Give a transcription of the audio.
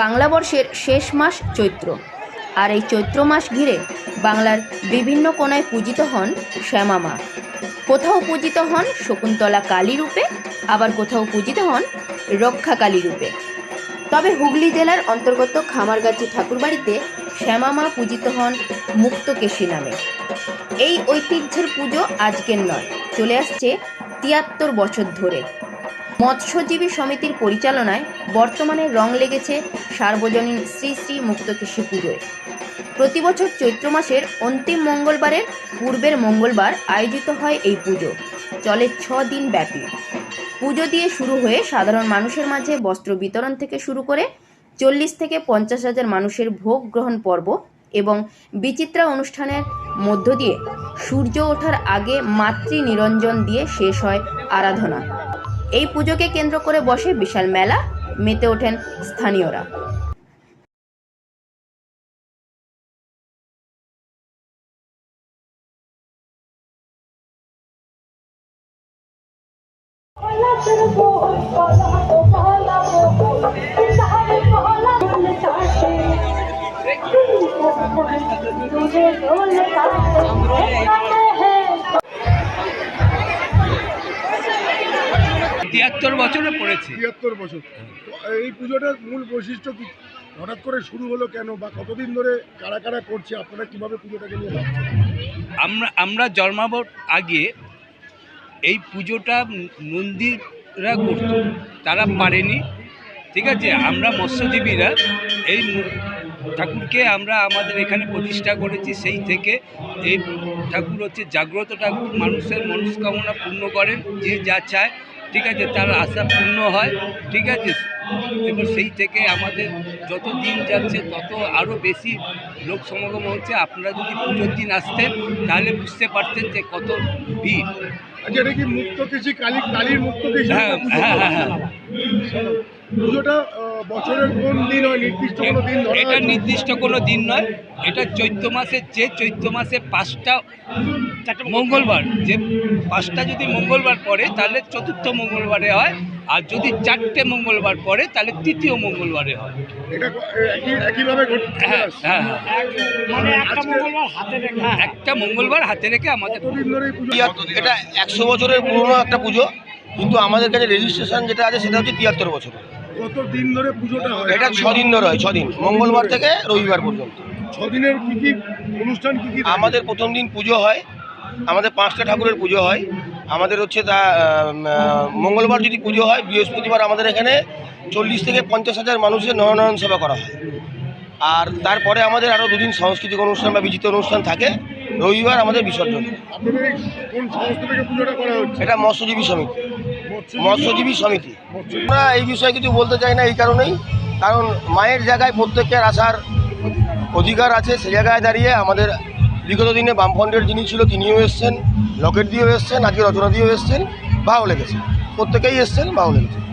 বাংলা বর্ষের শেষ মাস চৈত্র। আর এই চৈত্র মাস ঘিরে বাংলার বিভিন্ন কোণায় পূজিত হন শ্যামা মা। কোথাও পূজিত হন শকুন্তলা কালী রূপে, আবার কোথাও পূজিত হন রক্ষা কালী রূপে। তবে হুগলি জেলার অন্তর্গত খামারগাছি ঠাকুরবাড়িতে শ্যামা মা পূজিত হন মুক্তকেশী নামে। এই ঐতিহ্যের পুজো আজকের নয়, চলে আসছে তিয়াত্তর বছর ধরে। মৎস্যজীবী সমিতির পরিচালনায় বর্তমানে রং লেগেছে সার্বজনীন শ্রী শ্রী মুক্তকেশী পুজোয় প্রতি বছর চৈত্র মাসের অন্তিম মঙ্গলবারের পূর্বের মঙ্গলবার আয়োজিত হয় এই পুজো। চলে ছ দিন ব্যাপী। পুজো দিয়ে শুরু হয়ে সাধারণ মানুষের মাঝে বস্ত্র বিতরণ থেকে শুরু করে চল্লিশ থেকে পঞ্চাশ হাজার মানুষের ভোগ গ্রহণ পর্ব এবং বিচিত্রা অনুষ্ঠানের মধ্য দিয়ে সূর্য ওঠার আগে মাতৃ নিরঞ্জন দিয়ে শেষ হয় আরাধনা। এই পুজোকে কেন্দ্র করে বসে বিশাল মেলা মেতে ওঠেন স্থানীয়রা। তিয়াত্তর বছরে পড়েছে। তিয়াত্তর বছর। এই পুজোটার মূল বৈশিষ্ট্য কি? হঠাৎ করে শুরু হলো কেন বা কতদিন ধরে কারা কারা করছে? আপনারা কীভাবে পুজোটাকে নিয়ে আমরা আমরা জন্মাবার আগে এই পুজোটা নন্দীরা করত। তারা পারেনি ঠিক আছে? আমরা মৎস্যজীবীরা এই ঠাকুরকে আমরা আমাদের এখানে প্রতিষ্ঠা করেছি। সেই থেকে এই ঠাকুর হচ্ছে জাগ্রত ঠাকুর। মানুষের মনস্কামনা পূর্ণ করেন। যে যা চায় ঠিক আছে তার আশা পূর্ণ হয় ঠিক আছে? এবং সেই থেকে আমাদের যত দিন যাচ্ছে তত আরও বেশি লোক সমাগম হচ্ছে। আপনারা যদি পুজোর দিন আসতেন তাহলে বুঝতে পারতেন যে কত ভিড়। আচ্ছা এটা কি মুক্ত কৃষি কালী কালীর মুক্ত কৃষি? হ্যাঁ হ্যাঁ হ্যাঁ হ্যাঁ। পুজোটা বছরের কোন দিন হয়? নির্দিষ্ট কোনো দিন এটা নির্দিষ্ট কোনো দিন নয়। এটা চৈত্র মাসের যে চৈত্র মাসে পাঁচটা মঙ্গলবার। যে পাঁচটা যদি মঙ্গলবার পড়ে তাহলে চতুর্থ মঙ্গলবারে হয়। আর যদি চারটে মঙ্গলবার পড়ে তাহলে তৃতীয় মঙ্গলবারে হয়। হ্যাঁ হ্যাঁ হ্যাঁ। মানে একটা মঙ্গলবার হাতে রেখে। আমাদের এটা একশো বছরের পুরনো একটা পুজো। কিন্তু আমাদের কাছে রেজিস্ট্রেশন যেটা আছে সেটা হচ্ছে তিয়াত্তর বছর কত দিন ধরে পুজোটা হয়? এটা ছদিন ধরে হয় ছদিন। মঙ্গলবার থেকে রবিবার পর্যন্ত। ছদিনের কি কি অনুষ্ঠান কি কি আমাদের প্রথম দিন পুজো হয়। আমাদের পাঁচটা ঠাকুরের পুজো হয়। আমাদের হচ্ছে তা মঙ্গলবার যদি পুজো হয় বৃহস্পতিবার আমাদের এখানে চল্লিশ থেকে পঞ্চাশ হাজার মানুষের নয়নয়ন সেবা করা হয়। আর তারপরে আমাদের আরও দুদিন সাংস্কৃতিক অনুষ্ঠান বা বিচিত্র অনুষ্ঠান থাকে। রবিবার আমাদের বিসর্জন। এটা মৎস্যজীবী সমিতি। মৎস্যজীবী- সমিতি। আমরা এই বিষয়ে কিছু বলতে চাই না এই কারণেই। কারণ মায়ের জায়গায় প্রত্যেকের আসার অধিকার আছে সে জায়গায় দাঁড়িয়ে আমাদের বিগত দিনে বামফ্রন্টের যিনি ছিল তিনিও এসছেন লকেট দিয়েও এসছেন আজকে রচনা দিয়েও এসছেন ভালো লেগেছে। প্রত্যেকেই এসছেন ভালো লেগেছে।